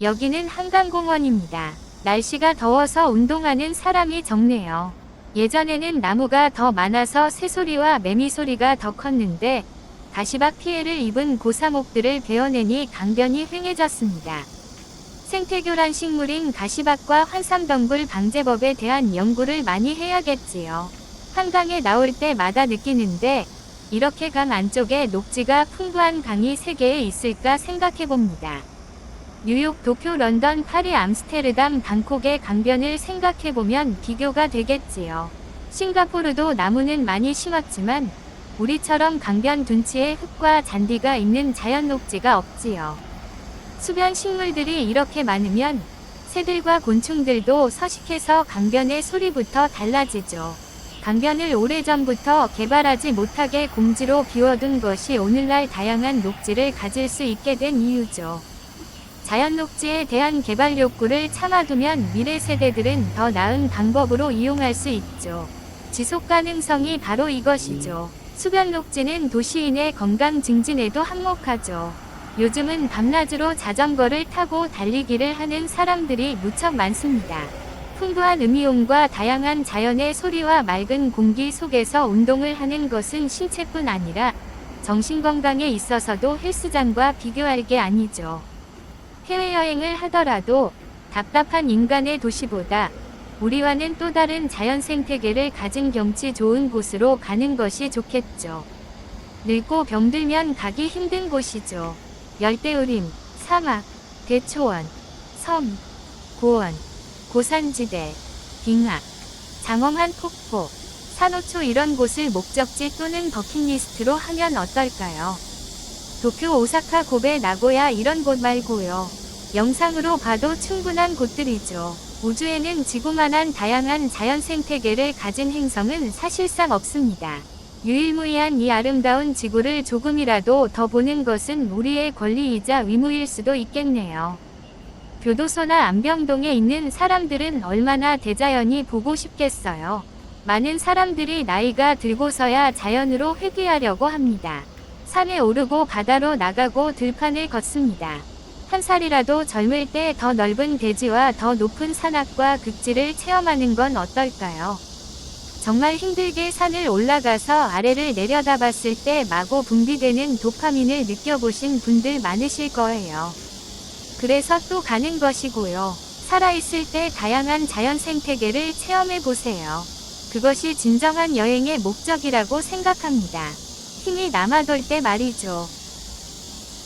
여기는 한강공원입니다. 날씨가 더워서 운동하는 사람이 적네요. 예전에는 나무가 더 많아서 새소리와 매미소리가 더 컸는데 가시박 피해를 입은 고사목들을 베어내니 강변이 휑해졌습니다. 생태교란 식물인 가시박과 환삼덩굴 방제법에 대한 연구를 많이 해야겠지요. 한강에 나올 때마다 느끼는데 이렇게 강 안쪽에 녹지가 풍부한 강이 세 개에 있을까 생각해 봅니다. 뉴욕, 도쿄, 런던, 파리, 암스테르담, 방콕의 강변을 생각해 보면 비교가 되겠지요. 싱가포르도 나무는 많이 심었지만 우리처럼 강변 둔치에 흙과 잔디가 있는 자연 녹지가 없지요. 수변 식물들이 이렇게 많으면 새들과 곤충들도 서식해서 강변의 소리부터 달라지죠. 강변을 오래전부터 개발하지 못하게 공지로 비워둔 것이 오늘날 다양한 녹지를 가질 수 있게 된 이유죠. 자연 녹지에 대한 개발 욕구를 참아두면 미래 세대들은 더 나은 방법으로 이용할 수 있죠. 지속 가능성이 바로 이것이죠. 수변 녹지는 도시인의 건강 증진에도 한몫하죠. 요즘은 밤낮으로 자전거를 타고 달리기를 하는 사람들이 무척 많습니다. 풍부한 음이온과 다양한 자연의 소리와 맑은 공기 속에서 운동을 하는 것은 신체뿐 아니라 정신 건강에 있어서도 헬스장과 비교할 게 아니죠. 해외여행을 하더라도 답답한 인간의 도시보다 우리와는 또 다른 자연 생태계를 가진 경치 좋은 곳으로 가는 것이 좋겠죠. 늙고 병들면 가기 힘든 곳이죠. 열대우림, 사막, 대초원, 섬, 고원, 고산지대, 빙하, 장엄한 폭포, 산호초 이런 곳을 목적지 또는 버킷리스트로 하면 어떨까요? 도쿄, 오사카, 고베, 나고야 이런 곳 말고요. 영상으로 봐도 충분한 곳들이죠. 우주에는 지구만한 다양한 자연 생태계를 가진 행성은 사실상 없습니다. 유일무이한 이 아름다운 지구를 조금이라도 더 보는 것은 우리의 권리이자 의무일 수도 있겠네요. 교도소나 안병동에 있는 사람들은 얼마나 대자연이 보고 싶겠어요. 많은 사람들이 나이가 들고서야 자연으로 회귀하려고 합니다. 산에 오르고 바다로 나가고 들판을 걷습니다. 한 살이라도 젊을 때 더 넓은 대지와 더 높은 산악과 극지를 체험하는 건 어떨까요? 정말 힘들게 산을 올라가서 아래를 내려다봤을 때 마구 분비되는 도파민을 느껴보신 분들 많으실 거예요. 그래서 또 가는 것이고요. 살아있을 때 다양한 자연 생태계를 체험해 보세요. 그것이 진정한 여행의 목적이라고 생각합니다. 힘이 남아돌 때 말이죠.